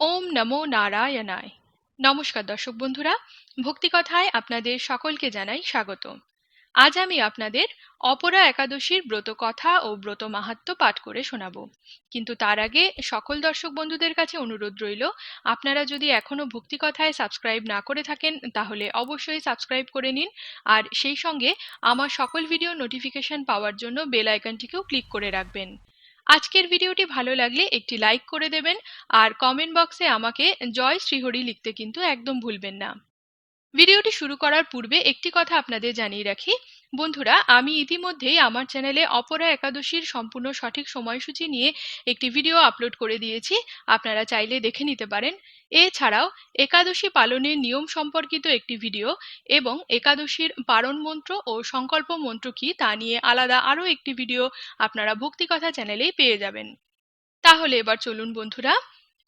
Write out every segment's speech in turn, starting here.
ওম নমো নারায়ণায়। নমস্কার দর্শক বন্ধুরা ভক্তিকথায় আপনাদের সকলকে জানাই স্বাগত আজ আমি আপনাদের অপরা একাদশীর ব্রত কথা ও ব্রত মাহাত্ম পাঠ করে শোনাব। কিন্তু তার আগে সকল দর্শক বন্ধুদের কাছে অনুরোধ রইল, আপনারা যদি এখনও ভক্তিকথায় সাবস্ক্রাইব না করে থাকেন, তাহলে অবশ্যই সাবস্ক্রাইব করে নিন। আর সেই সঙ্গে আমার সকল ভিডিও নোটিফিকেশন পাওয়ার জন্য বেল আইকনটিকেও ক্লিক করে রাখবেন। আজকের ভিডিওটি ভালো লাগলে একটি লাইক করে দেবেন আর কমেন্ট বক্সে আমাকে জয় শ্রীহরি লিখতে কিন্তু একদম ভুলবেন না। ভিডিওটি শুরু করার পূর্বে একটি কথা আপনাদের জানিয়ে রাখি বন্ধুরা, আমি ইতিমধ্যেই আমার চ্যানেলে অপরা একাদশীর সম্পূর্ণ সঠিক সময়সূচি নিয়ে একটি ভিডিও আপলোড করে দিয়েছি। আপনারা চাইলে দেখে নিতে পারেন। এছাড়াও, একাদশী পালনের নিয়ম সম্পর্কিত একটি ভিডিও এবং একাদশীর পারণ মন্ত্র ও সংকল্প মন্ত্র কি তা নিয়ে আলাদা আরও একটি ভিডিও আপনারা ভক্তিকথা চ্যানেলেই পেয়ে যাবেন। তাহলে এবার চলুন বন্ধুরা,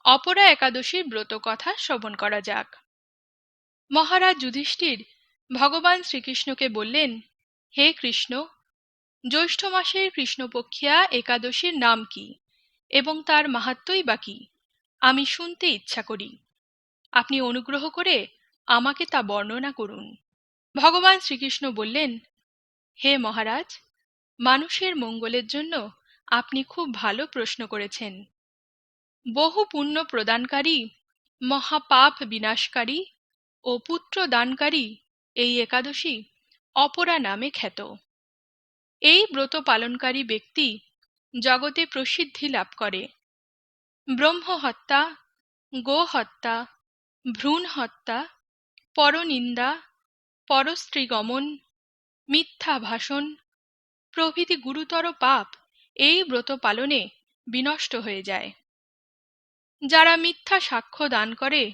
অপরা একাদশীর ব্রত কথা শ্রবণ করা যাক। মহারাজ যুধিষ্ঠির, ভগবান শ্রীকৃষ্ণকে বললেন হে কৃষ্ণ, জ্যৈষ্ঠ মাসের কৃষ্ণপক্ষিয়া একাদশীর নাম কি এবং তার মাহাত্মই বা কি? আমি শুনতে ইচ্ছা করি। আপনি অনুগ্রহ করে আমাকে তা বর্ণনা করুন। ভগবান শ্রীকৃষ্ণ বললেন, হে মহারাজ, মানুষের মঙ্গলের জন্য আপনি খুব ভালো প্রশ্ন করেছেন। বহু পুণ্য প্রদানকারী, মহাপাপ বিনাশকারী ও পুত্র দানকারী এই একাদশী অপরা নামে খ্যাত। এই ব্রত পালনকারী ব্যক্তি জগতে প্রসিদ্ধি লাভ করে। ব্রহ্ম হত্যা গো হত্যা ভ্রূণ হত্যা পরনিন্দা, পরস্ত্রীগমন মিথ্যা ভাষণ প্রভৃতি গুরুতর পাপ এই ব্রত পালনে বিনষ্ট হয়ে যায়। যারা মিথ্যা সাক্ষ্য দান করে,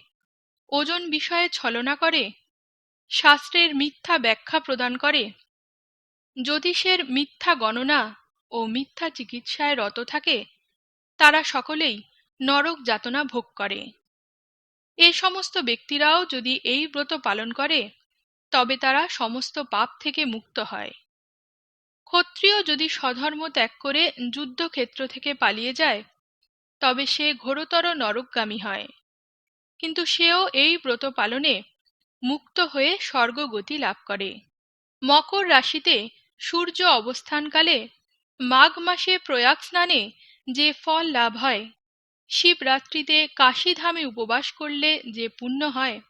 ওজন বিষয়ে ছলনা করে শাস্ত্রের মিথ্যা ব্যাখ্যা প্রদান করে। জ্যোতিষের মিথ্যা গণনা ও মিথ্যা চিকিৎসায় রত থাকে, তারা সকলেই নরক যাতনা ভোগ করে। এ সমস্ত ব্যক্তিরাও যদি এই ব্রত পালন করে, তবে তারা সমস্ত পাপ থেকে মুক্ত হয়। ক্ষত্রিয় যদি স্বধর্ম ত্যাগ করে যুদ্ধক্ষেত্র থেকে পালিয়ে যায়, তবে সে ঘোরতর নরকগামী হয়। কিন্তু সেও এই ব্রত পালনে মুক্ত হয়ে স্বর্গগতি লাভ করে। মকর রাশিতে সূর্য অবস্থানকালে মাঘ মাসে প্রয়াগ স্নানে যে ফল লাভ হয়, শিবরাত্রিতে কাশীধামে উপবাস করলে যে পুণ্য হয়,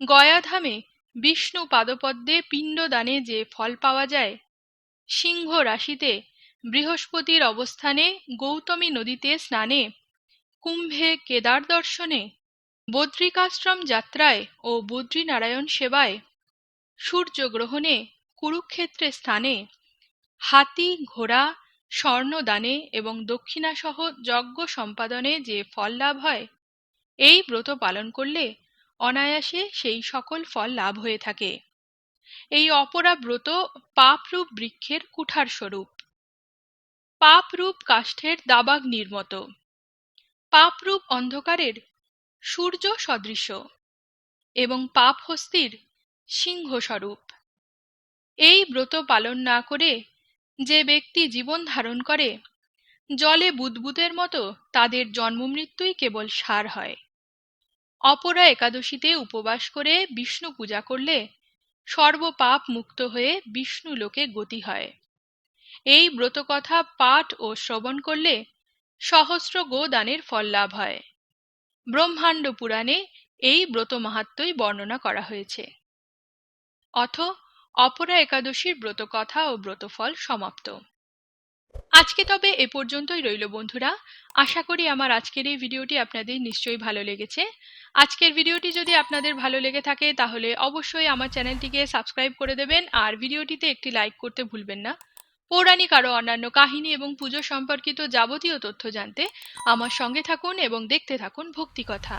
গয়াধামে বিষ্ণু পাদপদ্মে পিণ্ডদানে যে ফল পাওয়া যায়, সিংহ রাশিতে বৃহস্পতির অবস্থানে গৌতমী নদীতে স্নানে, কুম্ভে কেদার দর্শনে বদ্রিকাশ্রম যাত্রায় ও বদ্রীনারায়ণ সেবায় সূর্যগ্রহণে কুরুক্ষেত্রে স্থানে হাতি, ঘোড়া, স্বর্ণদানে এবং দক্ষিণাসহ যজ্ঞ সম্পাদনে যে ফল লাভ হয়, এই ব্রত পালন করলে অনায়াসে সেই সকল ফল লাভ হয়ে থাকে। এই অপরা ব্রত পাপরূপ বৃক্ষের কুঠার স্বরূপ। পাপরূপ কাষ্ঠের দাবাগ নির্মত পাপরূপ অন্ধকারের সূর্য সদৃশ এবং পাপ হস্তির সিংহস্বরূপ। এই ব্রত পালন না করে যে ব্যক্তি জীবন ধারণ করে, জলে বুদবুদের মতো তাদের জন্মমৃত্যুই কেবল সার হয়। অপরা একাদশীতে উপবাস করে বিষ্ণু পূজা করলে সর্বপাপ মুক্ত হয়ে বিষ্ণু লোকে গতি হয়। এই ব্রতকথা পাঠ ও শ্রবণ করলে সহস্র গোদানের ফল লাভ হয়। ব্রহ্মাণ্ড পুরাণে এই ব্রত মাহাত্মই বর্ণনা করা হয়েছে। অথ অপরা একাদশীর ব্রত কথা ও ব্রতফল সমাপ্ত। আজকে তবে এ পর্যন্তই রইল বন্ধুরা। আশা করি আমার আজকের এই ভিডিওটি আপনাদের নিশ্চয়ই ভালো লেগেছে। আজকের ভিডিওটি যদি আপনাদের ভালো লেগে থাকে তাহলে অবশ্যই আমার চ্যানেলটিকে সাবস্ক্রাইব করে দেবেন আর ভিডিওটিতে একটি লাইক করতে ভুলবেন না। পৌরাণিক আরও অন্যান্য কাহিনী এবং পুজো সম্পর্কিত যাবতীয় তথ্য জানতে আমার সঙ্গে থাকুন এবং দেখতে থাকুন ভক্তি কথা